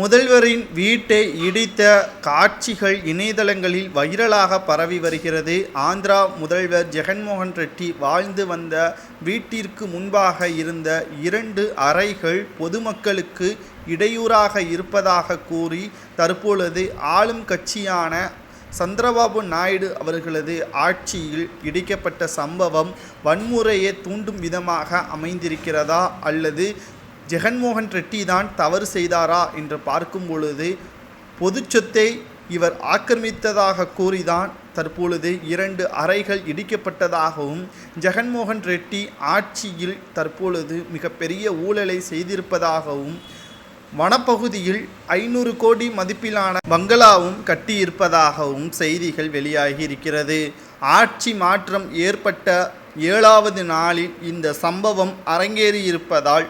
முதல்வரின் வீட்டை இடித்த காட்சிகள் இணையதளங்களில் வைரலாக பரவி வருகிறது. ஆந்திரா முதல்வர் ஜெகன்மோகன் ரெட்டி வாழ்ந்து வந்த வீட்டிற்கு முன்பாக இருந்த இரண்டு அறைகள் பொதுமக்களுக்கு இடையூறாக இருப்பதாக கூறி தற்பொழுது ஆளும் கட்சியான சந்திரபாபு நாயுடு அவர்களது ஆட்சியில் இடிக்கப்பட்ட சம்பவம் வன்முறையை தூண்டும் விதமாக அமைந்திருக்கிறதா அல்லது ஜெகன்மோகன் ரெட்டி தான் தவறு செய்தாரா என்று பார்க்கும் பொழுது பொது சொத்தை இவர் ஆக்கிரமித்ததாக கூறிதான் தற்பொழுது இரண்டு அறைகள் இடிக்கப்பட்டதாகவும் ஜெகன்மோகன் ரெட்டி ஆட்சியில் தற்பொழுது மிகப்பெரிய ஊழலை செய்திருப்பதாகவும் வனப்பகுதியில் ஐநூறு கோடி மதிப்பிலான பங்களாவும் கட்டியிருப்பதாகவும் செய்திகள் வெளியாகி இருக்கிறது. ஆட்சி மாற்றம் ஏற்பட்ட ஏழாவது நாளில் இந்த சம்பவம் அரங்கேறியிருப்பதால்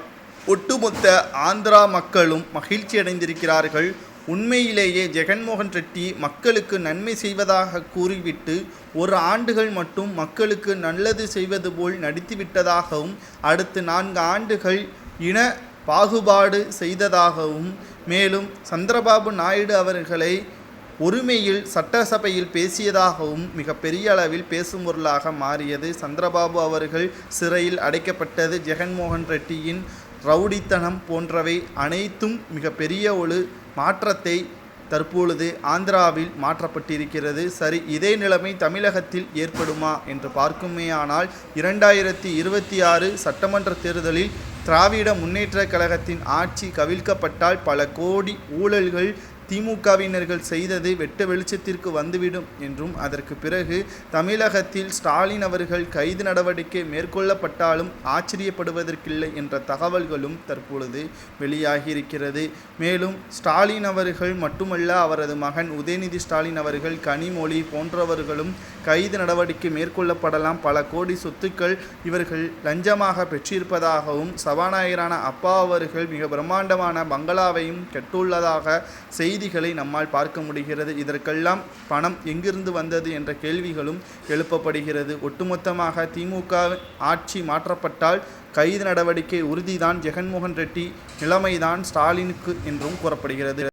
ஒட்டுமொத்த ஆந்திரா மக்களும் மகிழ்ச்சி அடைந்திருக்கிறார்கள் உண்மையிலேயே ஜெகன்மோகன் ரெட்டி மக்களுக்கு நன்மை செய்வதாக கூறிவிட்டு ஒரு ஆண்டுகள் மட்டும் மக்களுக்கு நல்லது செய்வது போல் நடித்துவிட்டதாகவும் அடுத்து நான்கு ஆண்டுகள் இன பாகுபாடு செய்ததாகவும் மேலும் சந்திரபாபு நாயுடு அவர்களை ஒருமையில் சட்டசபையில் பேசியதாகவும் மிகப்பெரிய அளவில் பேசும் பொருளாக மாறியது சந்திரபாபு அவர்கள் சிறையில் அடைக்கப்பட்டது ஜெகன்மோகன் ரெட்டியின் ரவுடித்தனம் போன்றவை அனைத்தும் மிகப்பெரிய ஒரு மாற்றத்தை தற்பொழுது ஆந்திராவில் மாற்றப்பட்டிருக்கிறது. சரி இதே நிலைமை தமிழகத்தில் ஏற்படுமா என்று பார்க்குமேயானால் இரண்டாயிரத்தி இருபத்தி ஆறு சட்டமன்ற தேர்தலில் திராவிட முன்னேற்ற கழகத்தின் ஆட்சி கவிழ்க்கப்பட்டால் பல கோடி ஊழல்கள் திமுகவினர்கள் செய்தது வெட்ட வெளிச்சத்திற்கு வந்துவிடும் என்றும் அதற்கு பிறகு தமிழகத்தில் ஸ்டாலின் அவர்கள் கைது நடவடிக்கை மேற்கொள்ளப்பட்டாலும் ஆச்சரியப்படுவதற்கில்லை என்ற தகவல்களும் தற்பொழுது வெளியாகியிருக்கிறது. மேலும் ஸ்டாலின் அவர்கள் மட்டுமல்ல அவரது மகன் உதயநிதி ஸ்டாலின் அவர்கள் கனிமொழி போன்றவர்களும் கைது நடவடிக்கை மேற்கொள்ளப்படலாம். பல கோடி சொத்துக்கள் இவர்கள் லஞ்சமாக பெற்றிருப்பதாகவும் சபாநாயகரான அப்பா அவர்கள் மிக பிரம்மாண்டமான பங்களாவையும் கெட்டுள்ளதாக செய்திகளை நம்மால் பார்க்க முடிகிறது. இதற்கெல்லாம் பணம் எங்கிருந்து வந்தது என்ற கேள்விகளும் எழுப்பப்படுகிறது. ஒட்டுமொத்தமாக திமுக ஆட்சி மாற்றப்பட்டால் கைது நடவடிக்கை உறுதிதான். ஜெகன்மோகன் ரெட்டி நிலைமைதான் ஸ்டாலினுக்கு என்றும் கூறப்படுகிறது.